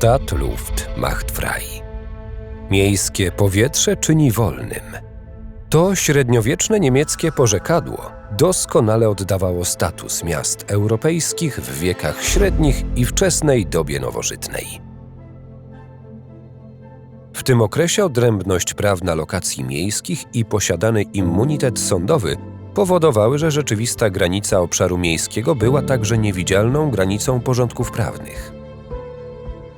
Stadt Luft macht frei. Miejskie powietrze czyni wolnym. To średniowieczne niemieckie porzekadło doskonale oddawało status miast europejskich w wiekach średnich i wczesnej dobie nowożytnej. W tym okresie odrębność prawna lokacji miejskich i posiadany immunitet sądowy powodowały, że rzeczywista granica obszaru miejskiego była także niewidzialną granicą porządków prawnych.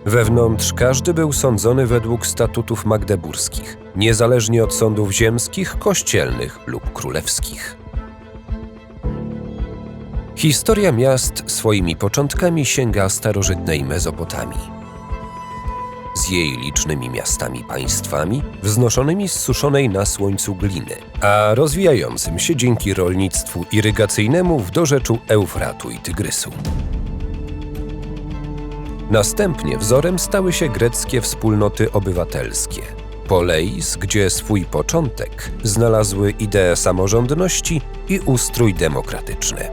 Wewnątrz każdy był sądzony według statutów magdeburskich, niezależnie od sądów ziemskich, kościelnych lub królewskich. Historia miast swoimi początkami sięga starożytnej Mezopotamii. Z jej licznymi miastami państwami, wznoszonymi z suszonej na słońcu gliny, a rozwijającym się dzięki rolnictwu irygacyjnemu w dorzeczu Eufratu i Tygrysu. Następnie wzorem stały się greckie wspólnoty obywatelskie. Poleis, gdzie swój początek znalazły idee samorządności i ustrój demokratyczny.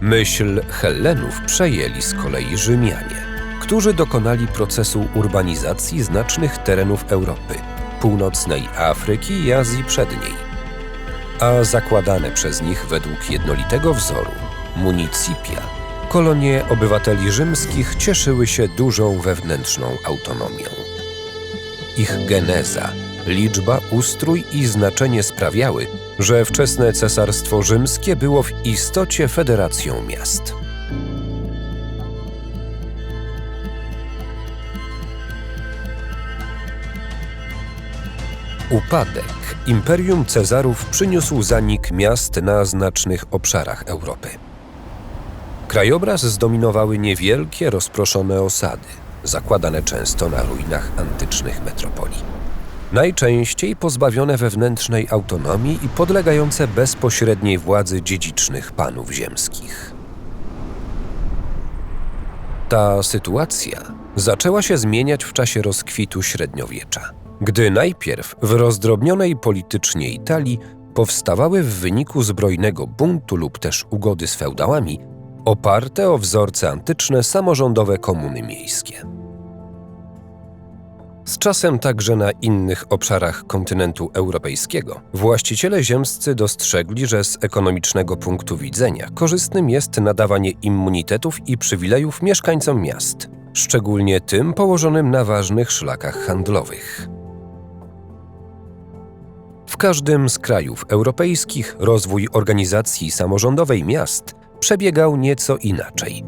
Myśl Hellenów przejęli z kolei Rzymianie, którzy dokonali procesu urbanizacji znacznych terenów Europy, północnej Afryki i Azji Przedniej, a zakładane przez nich według jednolitego wzoru municipia, kolonie obywateli rzymskich cieszyły się dużą wewnętrzną autonomią. Ich geneza, liczba, ustrój i znaczenie sprawiały, że wczesne cesarstwo rzymskie było w istocie federacją miast. Upadek Imperium Cezarów przyniósł zanik miast na znacznych obszarach Europy. Krajobraz zdominowały niewielkie, rozproszone osady, zakładane często na ruinach antycznych metropolii. Najczęściej pozbawione wewnętrznej autonomii i podlegające bezpośredniej władzy dziedzicznych panów ziemskich. Ta sytuacja zaczęła się zmieniać w czasie rozkwitu średniowiecza, gdy najpierw w rozdrobnionej politycznie Italii powstawały w wyniku zbrojnego buntu lub też ugody z feudałami oparte o wzorce antyczne samorządowe komuny miejskie. Z czasem także na innych obszarach kontynentu europejskiego właściciele ziemscy dostrzegli, że z ekonomicznego punktu widzenia korzystnym jest nadawanie immunitetów i przywilejów mieszkańcom miast, szczególnie tym położonym na ważnych szlakach handlowych. W każdym z krajów europejskich rozwój organizacji samorządowej miast przebiegał nieco inaczej.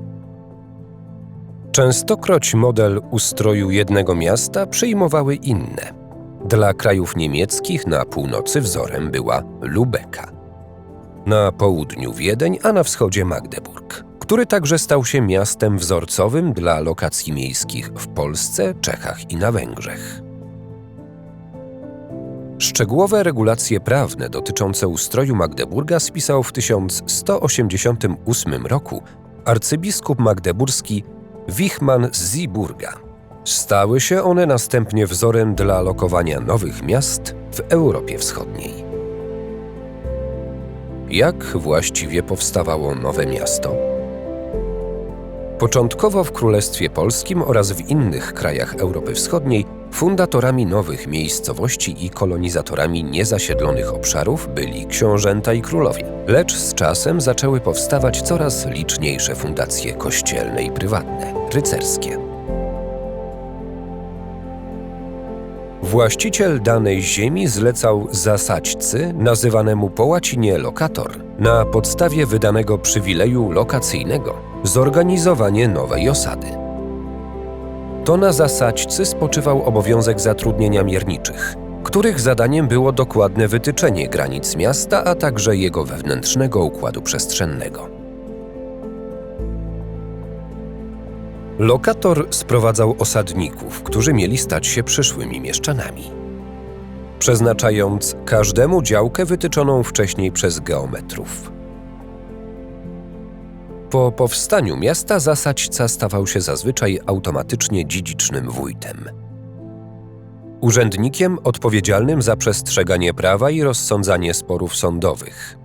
Częstokroć model ustroju jednego miasta przyjmowały inne. Dla krajów niemieckich na północy wzorem była Lubeka. Na południu Wiedeń, a na wschodzie Magdeburg, który także stał się miastem wzorcowym dla lokacji miejskich w Polsce, Czechach i na Węgrzech. Szczegółowe regulacje prawne dotyczące ustroju Magdeburga spisał w 1188 roku arcybiskup magdeburski Wichman z Ziburga. Stały się one następnie wzorem dla lokowania nowych miast w Europie Wschodniej. Jak właściwie powstawało nowe miasto? Początkowo w Królestwie Polskim oraz w innych krajach Europy Wschodniej fundatorami nowych miejscowości i kolonizatorami niezasiedlonych obszarów byli książęta i królowie. Lecz z czasem zaczęły powstawać coraz liczniejsze fundacje kościelne i prywatne, rycerskie. Właściciel danej ziemi zlecał zasadźcy, nazywanemu po łacinie lokator, na podstawie wydanego przywileju lokacyjnego zorganizowanie nowej osady. To na zasadźcy spoczywał obowiązek zatrudnienia mierniczych, których zadaniem było dokładne wytyczenie granic miasta, a także jego wewnętrznego układu przestrzennego. Lokator sprowadzał osadników, którzy mieli stać się przyszłymi mieszczanami, przeznaczając każdemu działkę wytyczoną wcześniej przez geometrów. Po powstaniu miasta zasadźca stawał się zazwyczaj automatycznie dziedzicznym wójtem. Urzędnikiem odpowiedzialnym za przestrzeganie prawa i rozsądzanie sporów sądowych,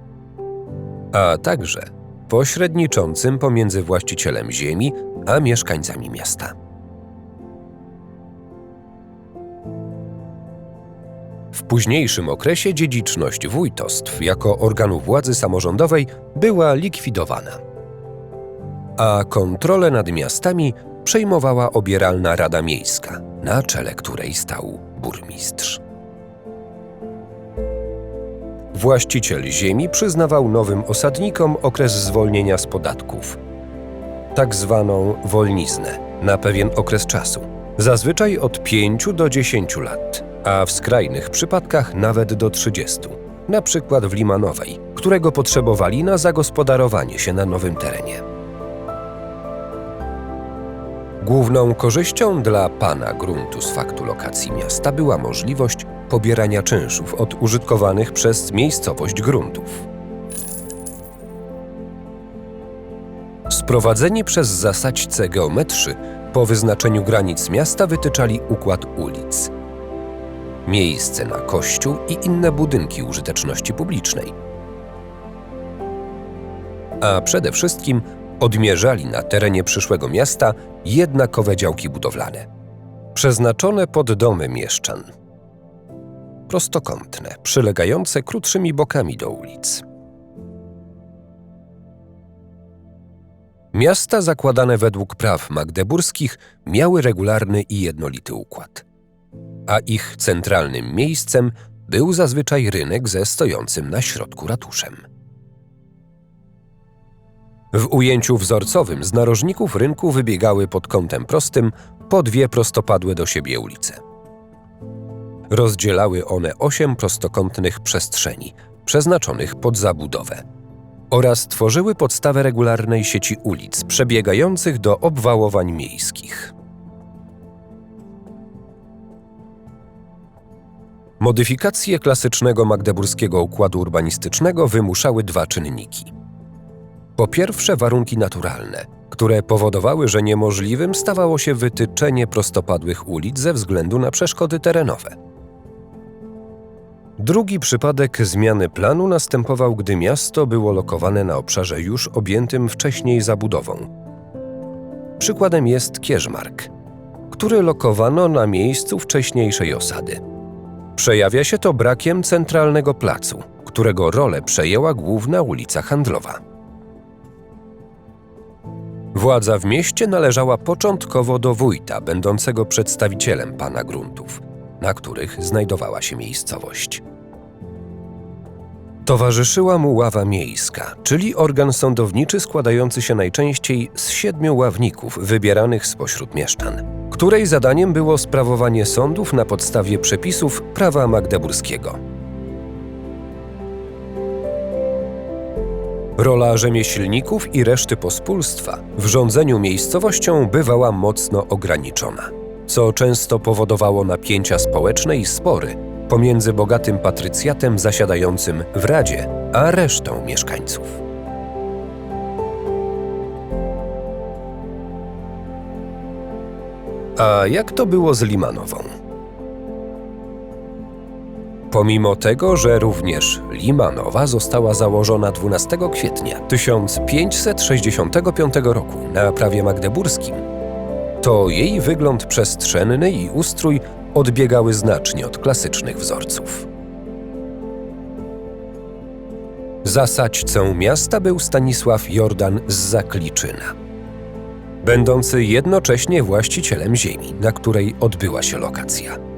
a także pośredniczącym pomiędzy właścicielem ziemi a mieszkańcami miasta. W późniejszym okresie dziedziczność wójtostw jako organu władzy samorządowej była likwidowana, a kontrolę nad miastami przejmowała obieralna Rada Miejska, na czele której stał burmistrz. Właściciel ziemi przyznawał nowym osadnikom okres zwolnienia z podatków, tak zwaną wolniznę, na pewien okres czasu, zazwyczaj od 5 do 10 lat, a w skrajnych przypadkach nawet do 30, na przykład w Limanowej, którego potrzebowali na zagospodarowanie się na nowym terenie. Główną korzyścią dla pana gruntu z faktu lokacji miasta była możliwość pobierania czynszów od użytkowanych przez miejscowość gruntów. Sprowadzeni przez zasadźce geometrzy po wyznaczeniu granic miasta wytyczali układ ulic, miejsce na kościół i inne budynki użyteczności publicznej. A przede wszystkim odmierzali na terenie przyszłego miasta jednakowe działki budowlane, przeznaczone pod domy mieszczan. Prostokątne, przylegające krótszymi bokami do ulic. Miasta zakładane według praw magdeburskich miały regularny i jednolity układ, a ich centralnym miejscem był zazwyczaj rynek ze stojącym na środku ratuszem. W ujęciu wzorcowym z narożników rynku wybiegały pod kątem prostym po dwie prostopadłe do siebie ulice. Rozdzielały one osiem prostokątnych przestrzeni, przeznaczonych pod zabudowę, oraz tworzyły podstawę regularnej sieci ulic przebiegających do obwałowań miejskich. Modyfikacje klasycznego magdeburskiego układu urbanistycznego wymuszały dwa czynniki – po pierwsze, warunki naturalne, które powodowały, że niemożliwym stawało się wytyczenie prostopadłych ulic ze względu na przeszkody terenowe. Drugi przypadek zmiany planu następował, gdy miasto było lokowane na obszarze już objętym wcześniej zabudową. Przykładem jest Kierzmark, który lokowano na miejscu wcześniejszej osady. Przejawia się to brakiem centralnego placu, którego rolę przejęła główna ulica handlowa. Władza w mieście należała początkowo do wójta, będącego przedstawicielem pana gruntów, na których znajdowała się miejscowość. Towarzyszyła mu ława miejska, czyli organ sądowniczy składający się najczęściej z siedmiu ławników wybieranych spośród mieszczan, której zadaniem było sprawowanie sądów na podstawie przepisów prawa magdeburskiego. Rola rzemieślników i reszty pospólstwa w rządzeniu miejscowością bywała mocno ograniczona, co często powodowało napięcia społeczne i spory pomiędzy bogatym patrycjatem zasiadającym w Radzie, a resztą mieszkańców. A jak to było z Limanową? Pomimo tego, że również Limanowa została założona 12 kwietnia 1565 roku na prawie magdeburskim, to jej wygląd przestrzenny i ustrój odbiegały znacznie od klasycznych wzorców. Zasadźcą miasta był Stanisław Jordan z Zakliczyna, będący jednocześnie właścicielem ziemi, na której odbyła się lokacja.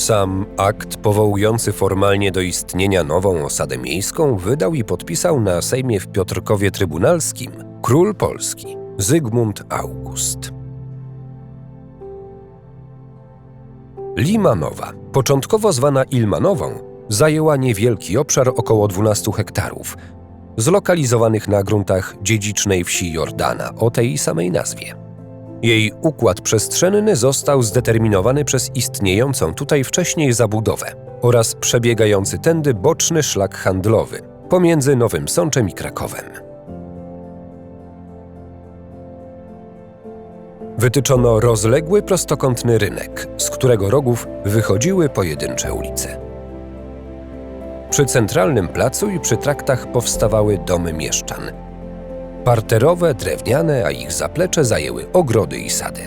Sam akt powołujący formalnie do istnienia nową osadę miejską wydał i podpisał na Sejmie w Piotrkowie Trybunalskim król Polski Zygmunt August. Limanowa, początkowo zwana Ilmanową, zajęła niewielki obszar około 12 hektarów, zlokalizowanych na gruntach dziedzicznej wsi Jordana o tej samej nazwie. Jej układ przestrzenny został zdeterminowany przez istniejącą tutaj wcześniej zabudowę oraz przebiegający tędy boczny szlak handlowy pomiędzy Nowym Sączem i Krakowem. Wytyczono rozległy prostokątny rynek, z którego rogów wychodziły pojedyncze ulice. Przy centralnym placu i przy traktach powstawały domy mieszczan. Parterowe, drewniane, a ich zaplecze zajęły ogrody i sady.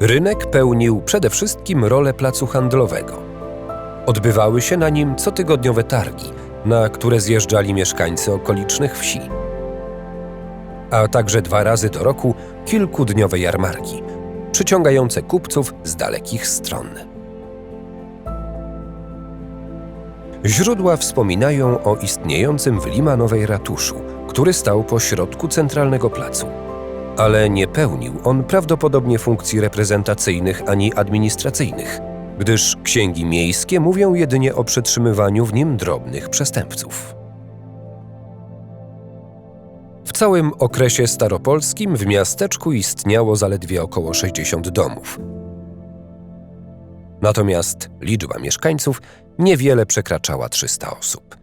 Rynek pełnił przede wszystkim rolę placu handlowego. Odbywały się na nim cotygodniowe targi, na które zjeżdżali mieszkańcy okolicznych wsi, a także dwa razy do roku kilkudniowe jarmarki, przyciągające kupców z dalekich stron. Źródła wspominają o istniejącym w Limanowej ratuszu, który stał po środku centralnego placu. Ale nie pełnił on prawdopodobnie funkcji reprezentacyjnych ani administracyjnych, gdyż księgi miejskie mówią jedynie o przetrzymywaniu w nim drobnych przestępców. W całym okresie staropolskim w miasteczku istniało zaledwie około 60 domów. Natomiast liczba mieszkańców niewiele przekraczała 300 osób,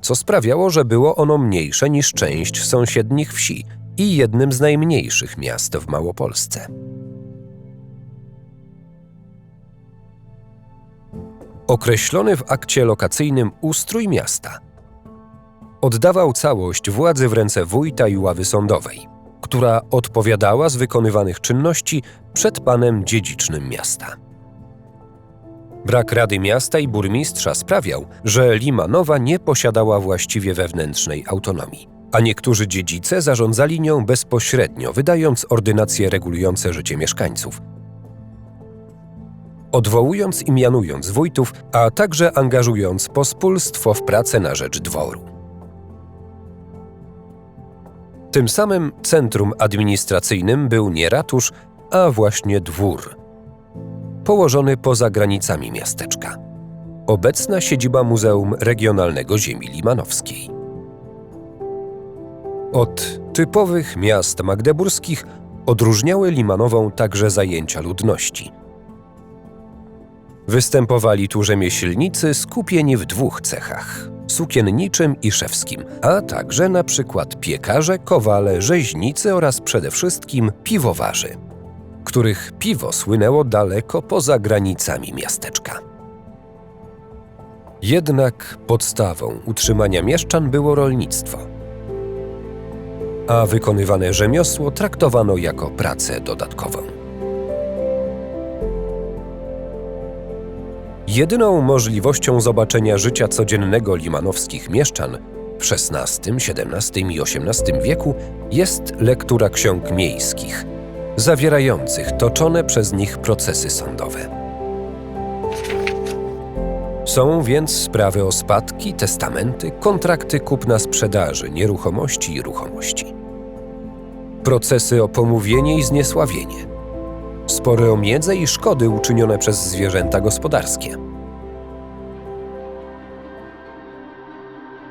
co sprawiało, że było ono mniejsze niż część sąsiednich wsi i jednym z najmniejszych miast w Małopolsce. Określony w akcie lokacyjnym ustrój miasta oddawał całość władzy w ręce wójta i ławy sądowej, która odpowiadała z wykonywanych czynności przed panem dziedzicznym miasta. Brak Rady Miasta i burmistrza sprawiał, że Limanowa nie posiadała właściwie wewnętrznej autonomii, a niektórzy dziedzice zarządzali nią bezpośrednio, wydając ordynacje regulujące życie mieszkańców. Odwołując i mianując wójtów, a także angażując pospólstwo w pracę na rzecz dworu. Tym samym centrum administracyjnym był nie ratusz, a właśnie dwór – położony poza granicami miasteczka. Obecna siedziba Muzeum Regionalnego Ziemi Limanowskiej. Od typowych miast magdeburskich odróżniały Limanową także zajęcia ludności. Występowali tu rzemieślnicy skupieni w dwóch cechach sukienniczym i szewskim, a także na przykład piekarze, kowale, rzeźnicy oraz przede wszystkim piwowarzy których piwo słynęło daleko poza granicami miasteczka. Jednak podstawą utrzymania mieszczan było rolnictwo, a wykonywane rzemiosło traktowano jako pracę dodatkową. Jedyną możliwością zobaczenia życia codziennego limanowskich mieszczan w XVI, XVII i XVIII wieku jest lektura ksiąg miejskich – zawierających toczone przez nich procesy sądowe. Są więc sprawy o spadki, testamenty, kontrakty kupna-sprzedaży nieruchomości i ruchomości. Procesy o pomówienie i zniesławienie. Spory o miedzę i szkody uczynione przez zwierzęta gospodarskie.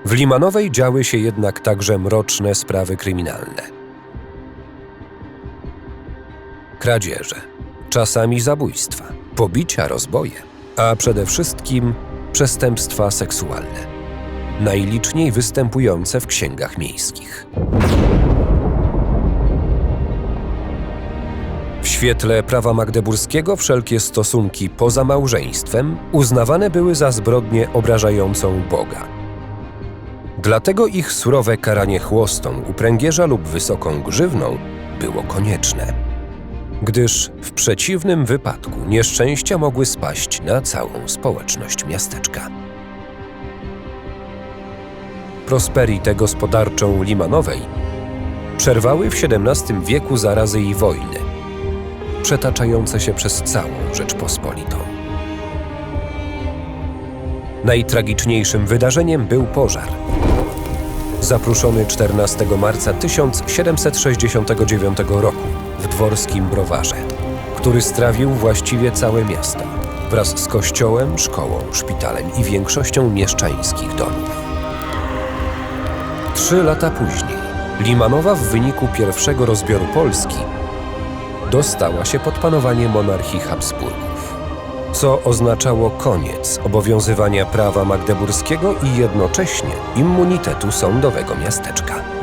W Limanowej działy się jednak także mroczne sprawy kryminalne – kradzieże, czasami zabójstwa, pobicia, rozboje, a przede wszystkim przestępstwa seksualne, najliczniej występujące w księgach miejskich. W świetle prawa magdeburskiego wszelkie stosunki poza małżeństwem uznawane były za zbrodnię obrażającą Boga. Dlatego ich surowe karanie chłostą u pręgierza lub wysoką grzywną było konieczne gdyż w przeciwnym wypadku nieszczęścia mogły spaść na całą społeczność miasteczka. Prosperitę gospodarczą Limanowej przerwały w XVII wieku zarazy i wojny, przetaczające się przez całą Rzeczpospolitą. Najtragiczniejszym wydarzeniem był pożar. Zapruszony 14 marca 1769 roku dworskim browarze, który strawił właściwie całe miasto, wraz z kościołem, szkołą, szpitalem i większością mieszczańskich domów. Trzy lata później Limanowa w wyniku pierwszego rozbioru Polski dostała się pod panowanie monarchii Habsburgów, co oznaczało koniec obowiązywania prawa magdeburskiego i jednocześnie immunitetu sądowego miasteczka.